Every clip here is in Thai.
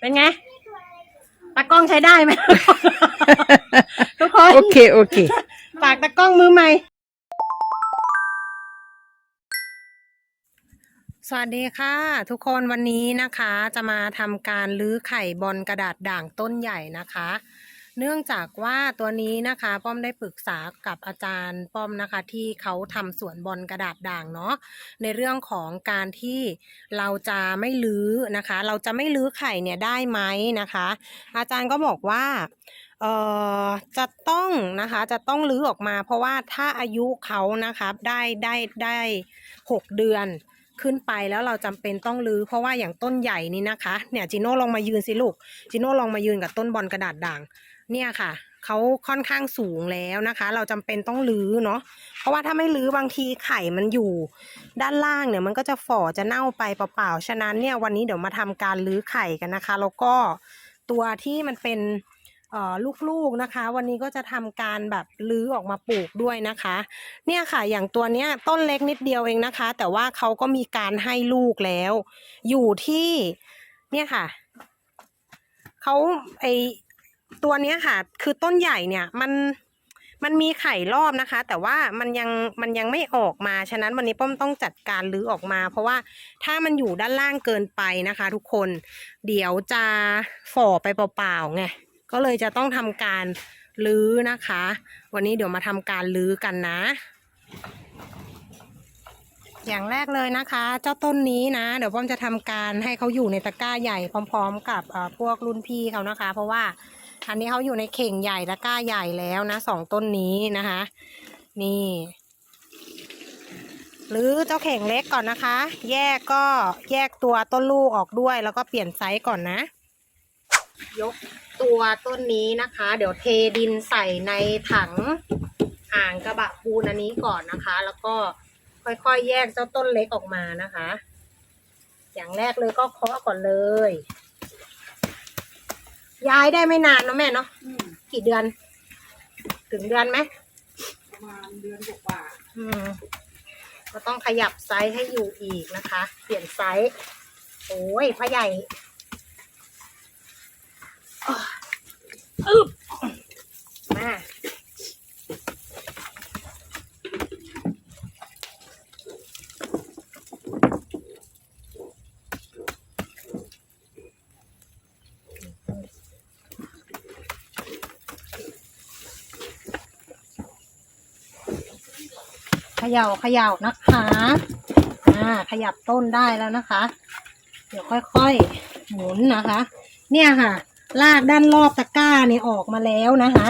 เป็นไง ตากล้องใช้ได้ไหม ทุกคน โอเค โอเค ฝากตากล้องมือใหม่ สวัสดีค่ะ ทุกคนวันนี้นะคะ จะมาทำการลื้อไข่บอลกระดาษด่างต้นใหญ่นะคะ เนื่องจากว่าตัวนี้นะคะ ป้อมได้ปรึกษากับอาจารย์ป้อมนะคะ ที่เขาทำสวนบอลกระดาษด่างเนาะในเรื่องของการที่เราจะไม่ลื้อนะคะ เราจะไม่ลื้อไข่เนี่ยได้ไหมนะคะ อาจารย์ก็บอกว่าเอ่อจะต้องนะคะจะต้องลื้อออกมา เพราะว่าถ้าอายุเขานะคะได้ได้ได้หกเดือนขึ้นไปแล้วเราจำเป็นต้องลื้อเพราะว่าอย่างต้นใหญ่นี่นะคะ เนี่ยจิโน่ลองมายืนสิลูกจิโน่ลองมายืนกับต้นบอลกระดาษด่าง เนี่ยค่ะเขาค่อนข้างสูงแล้วนะคะ เราจำเป็นต้องลื้อเนาะเพราะว่าถ้าไม่ลื้อบางทีไข่มันอยู่ ด้านล่างเนี่ยมันก็จะฝ่อจะเน่าไปเปล่าๆฉะนั้นเนี่ยวันนี้เดี๋ยวมาทำการลื้อไข่กันนะคะ แล้วก็ตัวที่มันเป็นลูกๆนะคะ วันนี้ก็จะทำการแบบลื้อออกมาปลูกด้วยนะคะ เนี่ยค่ะ อย่างตัวเนี้ยต้นเล็กนิดเดียวเองนะคะ แต่ว่าเขาก็มีการให้ลูกแล้ว อยู่ที่ เนี่ยค่ะเขาไอ ตัวเนี้ยค่ะ คือต้นใหญ่เนี่ยมันมันมีไข่รอบนะคะ แต่ว่ามันยังมันยังไม่ออกมาฉะนั้นวันนี้ป้อมต้องจัดการลื้อออกมา เพราะว่าถ้ามันอยู่ด้านล่างเกินไปนะคะ ทุกคนเดี๋ยวจะฝ่อไปเปล่าๆไงก็เลยจะต้องทำการลื้อนะคะ วันนี้เดี๋ยวมาทำการลื้อกันนะ อย่างแรกเลยนะคะ เจ้าต้นนี้นะ เดี๋ยวป้อมจะทำการให้เขาอยู่ในตะกร้าใหญ่พร้อม ๆ กับพวกรุ่นพี่เขานะคะ เพราะว่า อันนี้เขาอยู่ในเข่งใหญ่ตะก้าใหญ่แล้วนะสองต้นนี้นะคะ นี่ หรือเจ้าเข่งเล็กก่อนนะคะ แยกก็แยกตัวต้นลูกออกด้วย แล้วก็เปลี่ยนไซส์ก่อนนะ ยกตัวต้นนี้นะคะ เดี๋ยวเทดินใส่ในถังอ่างกระบะปูนอันนี้ก่อนนะคะ แล้วก็ค่อยๆ แยกเจ้าต้นเล็กออกมานะคะ อย่างแรกเลยก็เคาะก่อนเลย ย้ายได้ไม่นานเนอะแม่เนาะกี่เดือน ถึงเดือนไหมประมาณเดือนกว่าอืมก็ต้องขยับไซส์ให้อยู่อีกนะคะ เปลี่ยนไซส์โอ้ยพ่อใหญ่อะอึบมา ย่าเขย่านะคะ อ่า ขยับต้นได้แล้วนะคะ เดี๋ยวค่อยๆ หมุนนะคะ เนี่ยค่ะ ลากด้านรอบตะกร้านี่ออกมาแล้วนะคะ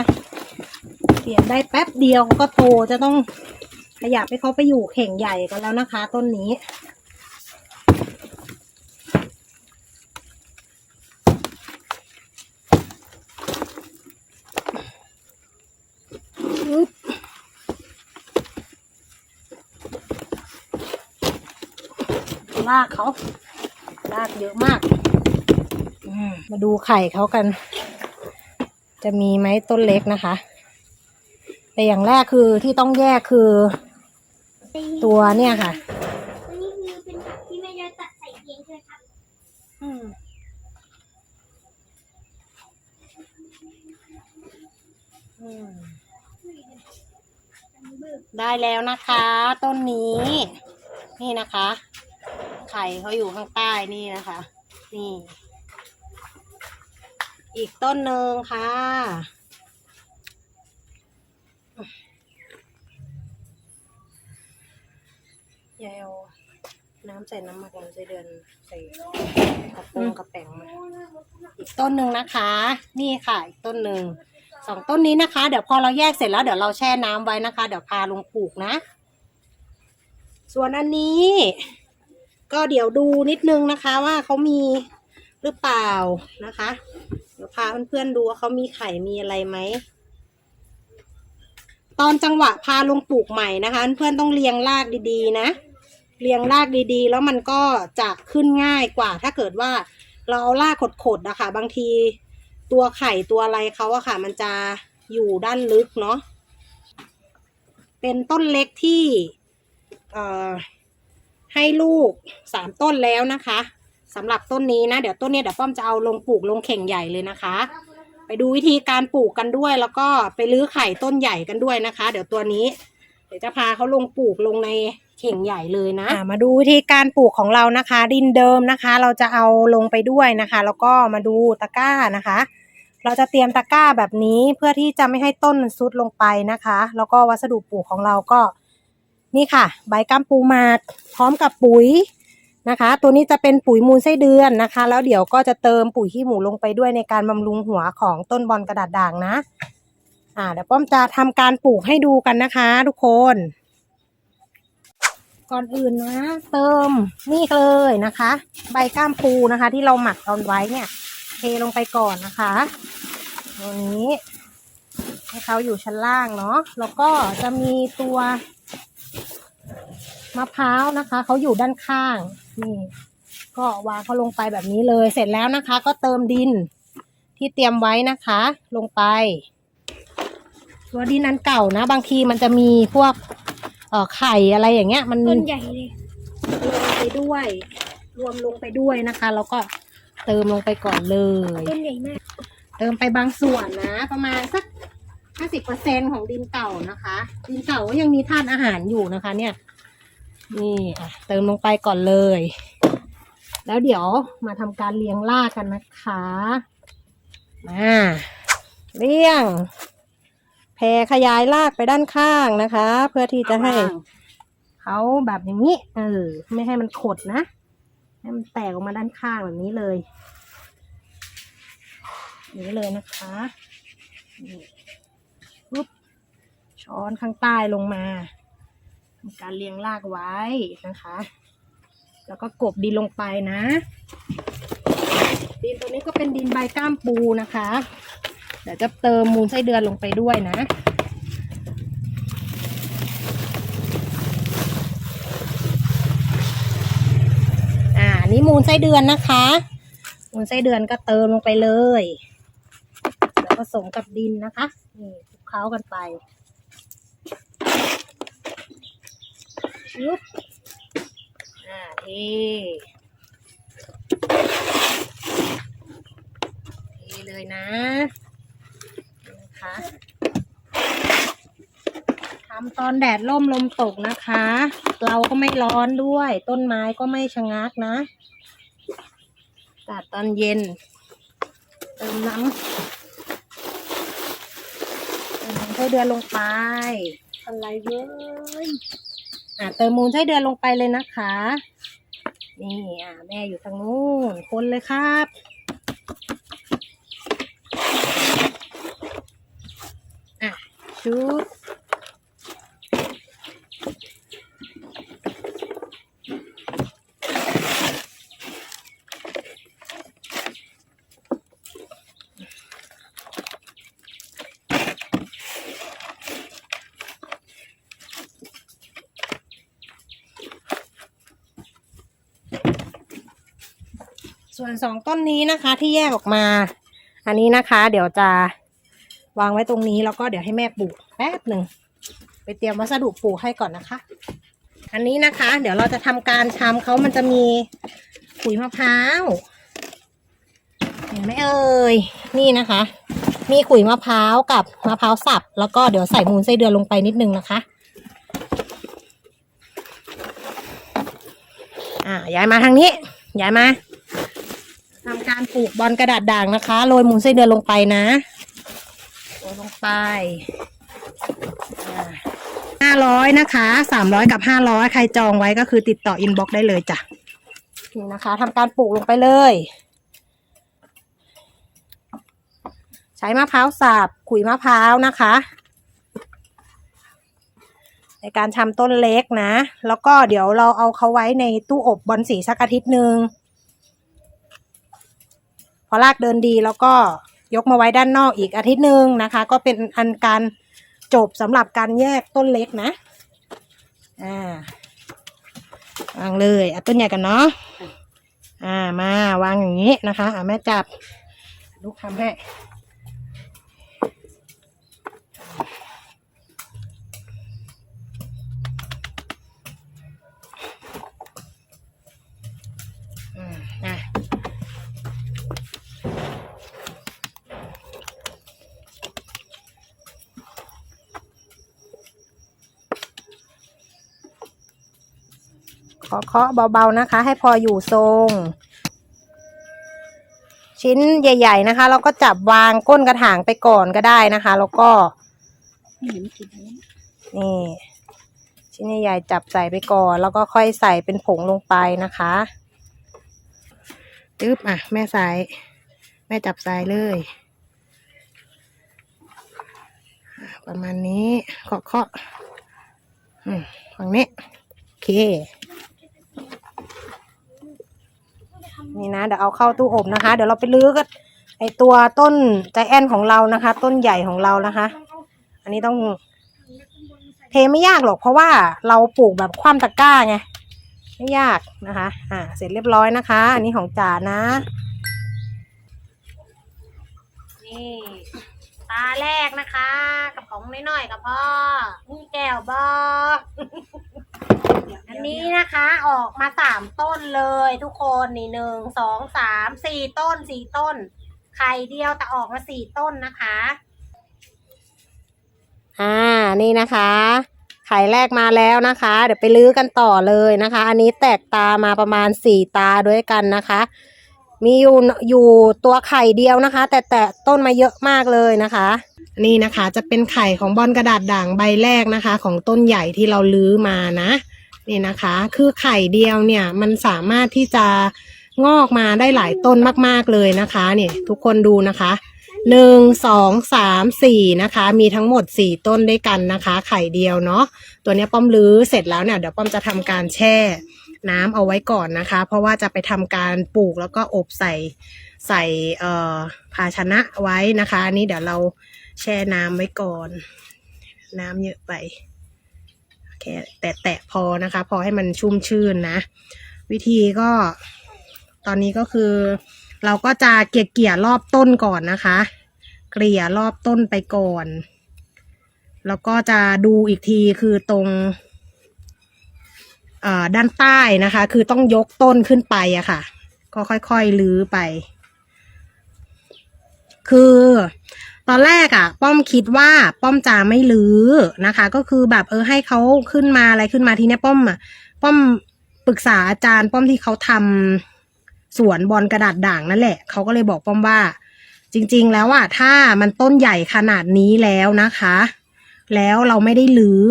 เปลี่ยนได้แป๊บเดียวก็โตจะต้องขยับให้เขาไปอยู่เข่งใหญ่กันแล้วนะคะ ต้นนี้ ลากเขาลากเยอะมากอืมมาดูไข่เขากัน จะมีไหมต้นเล็กนะคะ แต่อย่างแรกคือที่ต้องแยกคือ ตัวเนี่ยค่ะอันนี้คือเป็นผักที่แม่ยายตัดใส่เองใช่ไหมครับอืมอืมได้แล้วนะคะ ต้นนี้ นี่นะคะ ไข่เขาอยู่ข้างใต้นี่นะคะ นี่ อีกต้นหนึ่งค่ะ ยายเอาน้ำใส่น้ำหมักน้ำใส่เดือนใส่กระโปรงกระแป๋งมา อีกต้นหนึ่งนะคะ นี่ค่ะ อีกต้นหนึ่งสองต้นนี้นะคะ เดี๋ยวพอเราแยกเสร็จแล้วเดี๋ยวเราแช่น้ำไว้นะคะ เดี๋ยวพาลงปลูกนะ ส่วนอันนี้ ก็เดี๋ยวดูนิดนึงนะคะว่าเขามีหรือเปล่านะคะ เดี๋ยวพาเพื่อนๆดูว่าเขามีไข่มีอะไรไหม ตอนจังหวะพาลงปลูกใหม่นะคะ เพื่อนๆต้องเรียงรากดีๆนะ เรียงรากดีๆ แล้วมันก็จะขึ้นง่ายกว่า ถ้าเกิดว่าเราเอารากขดๆนะคะบางทีตัวไข่ตัวอะไรเขาอะค่ะ มันจะอยู่ด้านลึกเนาะ เป็นต้นเล็กที่ เอ่อ ให้ลูกสามต้นแล้วนะคะสำหรับต้นนี้นะ เดี๋ยวต้นเนี้ยเดี๋ยวป้อมจะเอาลงปลูกลงเข่งใหญ่เลยนะคะ ไปดูวิธีการปลูกกันด้วย แล้วก็ไปรื้อไข่ต้นใหญ่กันด้วยนะคะ เดี๋ยวตัวนี้ เดี๋ยวจะพาเขาลงปลูกลงในเข่งใหญ่เลยนะมาดูวิธีการปลูกของเรานะคะ ดินเดิมนะคะ เราจะเอาลงไปด้วยนะคะ แล้วก็มาดูตะกร้านะคะ เราจะเตรียมตะกร้าแบบนี้เพื่อที่จะไม่ให้ต้นมันซุดลงไปนะคะ แล้วก็วัสดุปลูกของเราก็ นี่ค่ะ ใบก้ามปูหมาก พร้อมกับปุ๋ยนะคะ ตัวนี้จะเป็นปุ๋ยมูลไส้เดือนนะคะ แล้วเดี๋ยวก็จะเติมปุ๋ยขี้หมูลงไปด้วยในการบำรุงหัวของต้นบอลกระดาษด่างนะ อ่าเดี๋ยวป้อมจะทำการปลูกให้ดูกันนะคะ ทุกคน ก่อนอื่นนะ เติมนี่เลยนะคะ ใบก้ามปูนะคะ ที่เราหมักตอนไว้เนี่ย เทลงไปก่อนนะคะตรงนี้ให้เขาอยู่ชั้นล่างเนาะแล้วก็จะมีตัว มะพร้าวนะคะเขาอยู่ด้านข้างนี่ก็วางเขาลงไปแบบนี้เลยเสร็จแล้วนะคะ ก็เติมดินที่เตรียมไว้นะคะ ลงไปตัวดินอันเก่านะ บางทีมันจะมีพวกเอ่อไข่อะไรอย่างเงี้ย มันต้นใหญ่เลยรวมไปด้วย รวมลงไปด้วยนะคะ แล้วก็เติมลงไปก่อนเลย ต้นใหญ่มาก เติมไปบางส่วนนะ ประมาณสัก ห้าสิบเปอร์เซ็นของดินเก่านะคะ ดินเก่าก็ยังมีธาตุอาหารอยู่นะคะ เนี่ย นี่อะเติมลงไปก่อนเลย แล้วเดี๋ยวมาทำการเลี้ยงรากกันนะคะ มาเลี้ยงแผ่ขยายรากไปด้านข้างนะคะ เพื่อที่จะให้เขาแบบอย่างนี้ เออ ไม่ให้มันขดนะ ให้มันแตกออกมาด้านข้างแบบนี้เลย นี้เลยนะคะนี่ ช้อนข้างใต้ลงมาทำการเรียงรากไว้นะคะ แล้วก็กบดินลงไปนะ ดินตัวนี้ก็เป็นดินใบก้ามปูนะคะ เดี๋ยวจะเติมมูลไส้เดือนลงไปด้วยนะอ่านนี้มูลไส้เดือนนะคะ มูลไส้เดือนก็เติมลงไปเลย แล้วผสมกับดินนะคะ นี่คลุกเคล้ากันไป ชุบอ่าเทเทเลยนะนะคะทำตอนแดดร่มลมตกนะคะ เราก็ไม่ร้อนด้วย ต้นไม้ก็ไม่ชะงักนะอากาศตอนเย็น เติมน้ำเติมมูลไส้เดือนลงไปอะไรเว้ย อะเติมมูลไส้เดือนลงไปเลยนะคะ นี่อะแม่อยู่ทางนู้นคนเลยครับอะชุด ส่วนสองต้นนี้นะคะที่แยกออกมา อันนี้นะคะ เดี๋ยวจะวางไว้ตรงนี้แล้วก็เดี๋ยวให้แม่ปลูกแป๊บหนึ่งไปเตรียมวัสดุปลูกให้ก่อนนะคะ อันนี้นะคะ เดี๋ยวเราจะทำการชำเขามันจะมีขุยมะพร้าวเห็นไหมเอ่ยนี่นะคะ มีขุยมะพร้าวกับมะพร้าวสับแล้วก็เดี๋ยวใส่มูลไส้เดือนลงไปนิดนึงนะคะ อ่าย้ายมาทางนี้ย้ายมา ปลูกบอลกระดาษด่างนะคะ โรยมูลไส้เดือนลงไปนะโรยลงไปห้าร้อยนะคะสามร้อยกับห้าร้อยใครจองไว้ก็คือติดต่ออินบ็อกได้เลยจ้ะนี่นะคะทำการปลูกลงไปเลย ใช้มะพร้าวสับขุยมะพร้าวนะคะ ในการทำต้นเล็กนะ แล้วก็เดี๋ยวเราเอาเขาไว้ในตู้อบบอลสีสักอาทิตย์หนึ่ง พอรากเดินดีแล้วก็ยกมาไว้ด้านนอกอีกอาทิตย์หนึ่งนะคะ ก็เป็นอันการจบสำหรับการแยกต้นเล็กนะ อ่าวางเลยเอาต้นใหญ่กันเนาะอ่ามาวางอย่างนี้นะคะอ่าแม่จับลูกทำให้ เคาะเคาะเบาๆนะคะ ให้พออยู่ทรง ชิ้นใหญ่ ๆ นะคะ เราก็จับวางก้นกระถางไปก่อนก็ได้นะคะ แล้วก็นี่ชิ้นใหญ่ๆจับใส่ไปก่อน แล้วก็ค่อยใส่เป็นผงลงไปนะคะตึ๊บอะ แม่ใส่แม่จับใส่เลยประมาณนี้เคาะเคาะฝั่งนี้โอเค นี่นะเดี๋ยวเอาเข้าตู้อบนะคะ เดี๋ยวเราไปลื้อก็ไอตัวต้นใจแอนของเรานะคะ ต้นใหญ่ของเรานะคะ อันนี้ต้องเทไม่ยากหรอกเพราะว่าเราปลูกแบบคว่ำตะกร้าไงไม่ยากนะคะ อ่า เสร็จเรียบร้อยนะคะ อันนี้ของจ๋านะนี่ตาแรกนะคะ กับของน้อยๆกับพ่อนี่แก้วบอ อันนี้นะคะออกมาสามต้นเลยทุกคนนี่หนึ่งสองสามสี่ต้นสี่ต้น ไข่เดียวแต่ออกมาสี่ต้นนะคะ อ่านี่นะคะ ไข่แรกมาแล้วนะคะ เดี๋ยวไปลื้อกันต่อเลยนะคะ อันนี้แตกตามาประมาณสี่ตาด้วยกันนะคะ มีอยู่อยู่ตัวไข่เดียวนะคะ แต่แต่ต้นมาเยอะมากเลยนะคะ นี่นะคะจะเป็นไข่ของบอนกระดาษด่างใบแรกนะคะ ของต้นใหญ่ที่เราลื้อมานะ นี่นะคะ คือไข่เดียวเนี่ยมันสามารถที่จะงอกมาได้หลายต้นมากๆเลยนะคะเนี่ยทุกคนดูนะคะหนึ่งสองสามสี่นะคะ มีทั้งหมดสี่ต้นด้วยกันนะคะ ไข่เดียวเนาะตัวนี้ป้อมลื้อเสร็จแล้วเนี่ยเดี๋ยวป้อมจะทำการแช่น้ำเอาไว้ก่อนนะคะ เพราะว่าจะไปทำการปลูกแล้วก็อบใส่ใส่เอ่อภาชนะไว้นะคะ อันนี้เดี๋ยวเราแช่น้ำไว้ก่อน น้ำเยอะไป แค่แตะๆพอนะคะ พอให้มันชุ่มชื่นนะ วิธีก็ ตอนนี้ก็คือ เราก็จะเกลี่ยเกี่ยๆรอบต้นก่อนนะคะ เกลี่ยรอบต้นไปก่อน แล้วก็จะดูอีกทีคือตรงด้านใต้นะคะ คือต้องยกต้นขึ้นไปอะค่ะ ก็ค่อยๆ ลื้อไป คือ ตอนแรกอะป้อมคิดว่าป้อมจะไม่ลื้อนะคะ ก็คือแบบเออให้เขาขึ้นมาอะไรขึ้นมาทีเนี้ยป้อมอะป้อมปรึกษาอาจารย์ ป้อมที่เขาทำสวนบอลกระดาษด่างนั่นแหละเขาก็เลยบอกป้อมว่า จริง ๆ แล้วอะถ้ามันต้นใหญ่ขนาดนี้แล้วนะคะ แล้วเราไม่ได้ลื้อ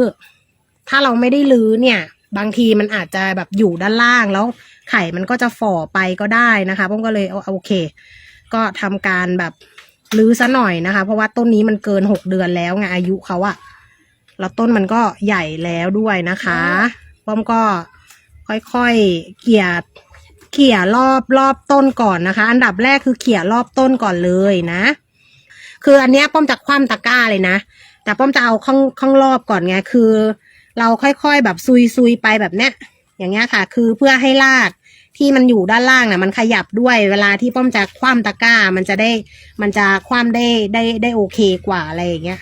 ถ้าเราไม่ได้ลื้อเนี่ย บางทีมันอาจจะแบบอยู่ด้านล่างแล้วไข่มันก็จะฝ่อไปก็ได้นะคะป้อมก็เลยโอเค ก็ทำการแบบ รื้อซะหน่อยนะคะ เพราะว่าต้นนี้มันเกินหกเดือนแล้วไงอายุเขาอะแล้วต้นมันก็ใหญ่แล้วด้วยนะคะป้อมก็ค่อยๆเกี่ยเขี่ยรอบรอบต้นก่อนนะคะ อันดับแรกคือเขี่ยรอบต้นก่อนเลยนะ คืออันเนี้ยป้อมจะคว่ำตะกร้าเลยนะ แต่ป้อมจะเอาข้างข้างรอบก่อนไงคือ เราค่อยๆแบบซุยซุยไปแบบเนี้ยอย่างเงี้ยค่ะ คือเพื่อให้ราก ที่มันอยู่ด้านล่างน่ะ มันขยับด้วยเวลาที่ป้อมจะคว่ำตะกร้า มันจะได้ มันจะคว่ำได้ได้ได้โอเคกว่าอะไรอย่างเงี้ย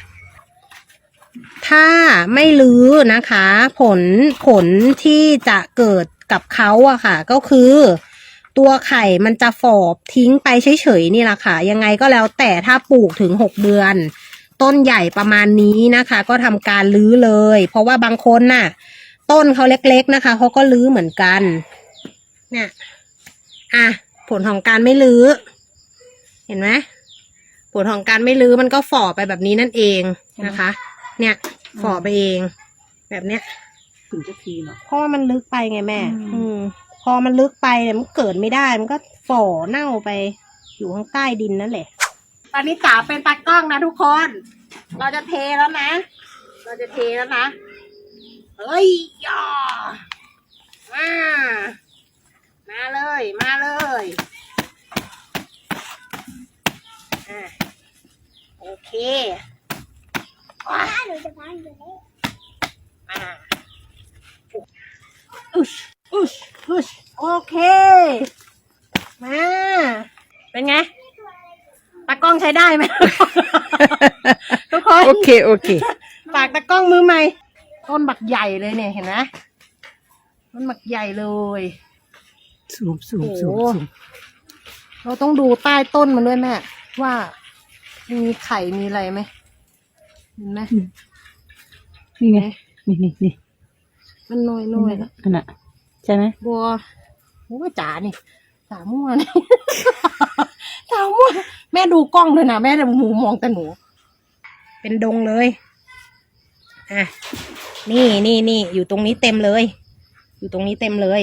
ถ้าไม่ลื้อนะคะ ผลผลที่จะเกิดกับเขาอะค่ะ ก็คือ ตัวไข่มันจะฝอบทิ้งไปเฉยๆนี่แหละค่ะ ยังไงก็แล้วแต่ถ้าปลูกถึงหกเดือน ต้นใหญ่ประมาณนี้นะคะ ก็ทำการลื้อเลย เพราะว่าบางคนน่ะ ต้นเขาเล็กๆนะคะเขาก็ลื้อเหมือนกัน เนี่ย อะ ผลของการไม่ลื้อ เห็นไหมผลของการไม่ลื้อมันก็ฝ่อไปแบบนี้นั่นเองนะคะ เนี่ย ฝ่อไปเอง แบบเนี้ยถึงจะทีเนาะเพราะว่ามันลึกไปไงแม่ อืมอืมพอมันลึกไปเนี่ยมันเกิดไม่ได้ มันก็ฝ่อเน่าไป อยู่ข้างใต้ดินนั่นแหละ ตอนนี้จ๋าเป็นตากล้องนะทุกคน เราจะเทแล้วนะ เราจะเทแล้วนะ เฮ้ยย่อมา มาเลย มาเลยอะโอเคว้าถ้าหนูจะพังอยู่แล้วมาอุชอุชอุชโอเค มา เป็นไง ตากล้องใช้ได้ไหม ทุกคน โอเคโอเคฝากตากล้องมือใหม่ ต้นบักใหญ่เลยเนี่ยเห็นไหมต้นบักใหญ่เลย สูบสูบโอ้โหสูบสูบเราต้องดูใต้ต้นมันด้วยแม่ ว่ามีไข่มีอะไรไหมเห็นไหมนี่ไงนี่นี่นี่มันน้อยน้อยๆนะนั่นน่ะใช่ไหมบัวโอ้ยจ๋านี่จ๋ามั่วนี่จ๋ามั่วแม่ดูกล้องเลยนะแม่แต่หมูมองแต่หนู เป็นดงเลยอะนี่นี่นี่อยู่ตรงนี้เต็มเลย อยู่ตรงนี้เต็มเลย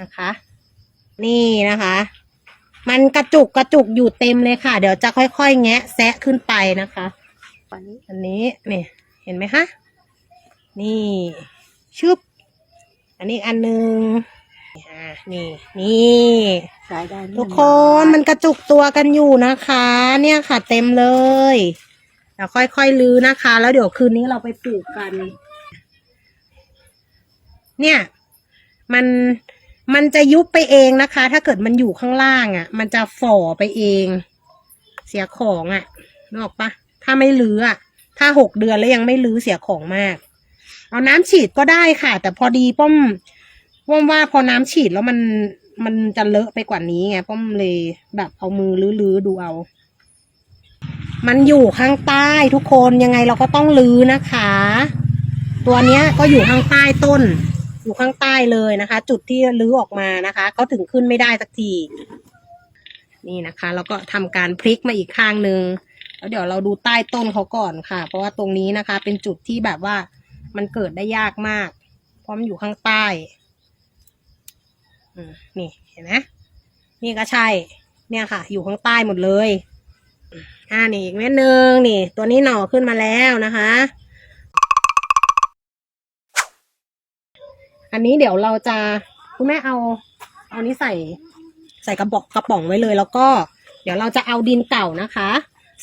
นะคะ นี่นะคะ มันกระจุกกระจุกอยู่เต็มเลยค่ะ เดี๋ยวจะค่อยๆ แงะแซะขึ้นไปนะคะอันนี้อันนี้นี่เห็นไหมคะนี่ชึบ อันนี้อีกอันหนึ่งอ่านี่นี่สายได้ไหมทุกคนมันกระจุกตัวกันอยู่นะคะ เนี่ยค่ะ เต็มเลยเดี๋ยวค่อยๆลื้อนะคะ แล้วเดี๋ยวคืนนี้เราไปปลูกกัน เนี่ย มัน มันจะยุบไปเองนะคะ ถ้าเกิดมันอยู่ข้างล่างอะ่ะ มันจะฝ่อไปเอง เสียของอะ่ะนึกออกปะถ้าไม่ลื้ออะ่ะถ้าหกเดือนแล้วยังไม่ลื้อเสียของมาก เอาน้ำฉีดก็ได้ค่ะ แต่พอดีป้อมป้อมว่าพอน้ำฉีดแล้วมันมันจะเลอะไปกว่านี้ไงป้อมเลยแบบเอามือลื้อๆดูเอา มันอยู่ข้างใต้ทุกคนยังไงเราก็ต้องลื้อนะคะ ตัวเนี้ยก็อยู่ข้างใต้ต้น อยู่ข้างใต้เลยนะคะ จุดที่ลื้อออกมานะคะเขาถึงขึ้นไม่ได้สักทีนี่นะคะแล้วก็ทำการพลิกมาอีกข้างหนึ่งแล้วเดี๋ยวเราดูใต้ต้นเขาก่อนค่ะ เพราะว่าตรงนี้นะคะ เป็นจุดที่แบบว่ามันเกิดได้ยากมากเพราะมันอยู่ข้างใต้นี่เห็นไหมนี่ก็ใช่ เนี่ยค่ะ อยู่ข้างใต้หมดเลย อ่านี่อีกเม็ดหนึ่งนี่ ตัวนี้หน่อขึ้นมาแล้วนะคะ อันนี้เดี๋ยวเราจะคุณแม่เอา เอานี้ใส่ใส่กระบอกกระป๋องไว้เลย แล้วก็ เดี๋ยวเราจะเอาดินเก่านะคะ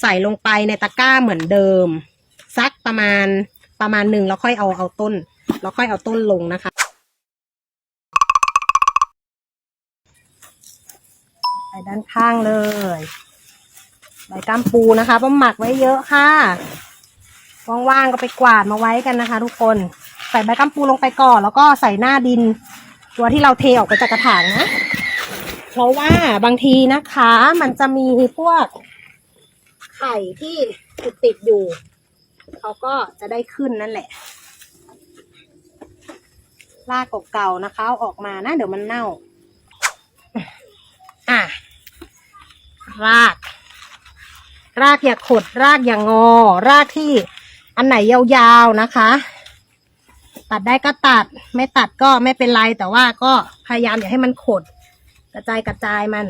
ใส่ลงไปในตะกร้าเหมือนเดิมสักประมาณประมาณหนึ่งแล้วค่อยเอาเอาต้น แล้วค่อยเอาต้นลงนะคะ ใส่ด้านข้างเลยใบกล้ามปูนะคะป้าหมักไว้เยอะค่ะว่างๆก็ไปกวาดมาไว้กันนะคะ ทุกคน ใส่ใบกล้ามปูลงไปก่อน แล้วก็ใส่หน้าดิน ตัวที่เราเทออกไปจากกระถางนะ เพราะว่าบางทีนะคะ มันจะมีพวกไข่ที่ติดติดอยู่ เขาก็จะได้ขึ้นนั่นแหละรากเก่าๆนะคะเอาออกมานะ เดี๋ยวมันเน่า อะ ราก รากอย่าขด รากอย่างงอ รากที่อันไหนยาวๆนะคะ ตัดได้ก็ตัด ไม่ตัดก็ไม่เป็นไร แต่ว่าก็พยายามอย่าให้มันขด กระจายกระจายมัน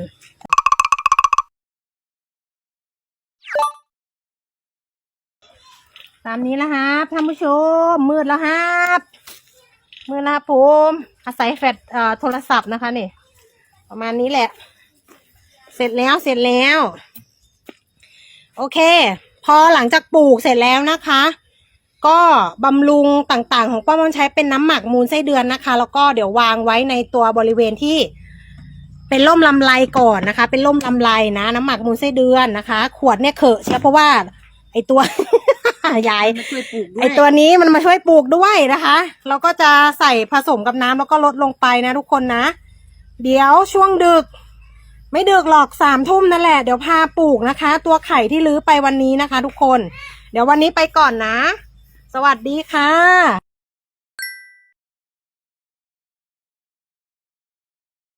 ตามนี้แล้วครับท่านผู้ชมมืดแล้วครับมืดแล้วครับผมอาศัยแฟลชเอ่อโทรศัพท์นะคะนี่ ประมาณนี้แหละ เสร็จแล้วเสร็จแล้ว โอเค พอหลังจากปลูกเสร็จแล้วนะคะ ก็บำรุงต่างๆ ของป้ามันใช้เป็นน้ำหมักมูลไส้เดือนนะคะ แล้วก็เดี๋ยววางไว้ในตัวบริเวณที่เป็นร่มลำไรก่อนนะคะ เป็นร่มลำไรนะน้ำหมักมูลไส้เดือนนะคะ ขวดเนี่ยเขอะใช่เพราะว่า ไอตัว ยายมาช่วยปลูกด้วไอยตัวนี้มันมาช่วยปลูกด้วยนะคะ เราก็จะใส่ผสมกับน้ำแล้วก็ลดลงไปนะทุกคนนะ เดี๋ยวช่วงดึก ไม่ดึกหรอกสามทุ่มนั่นแหละเดี๋ยวพาปลูกนะคะ ตัวไข่ที่ลื้อไปวันนี้นะคะ ทุกคน เดี๋ยววันนี้ไปก่อนนะส วัสดีค่ะ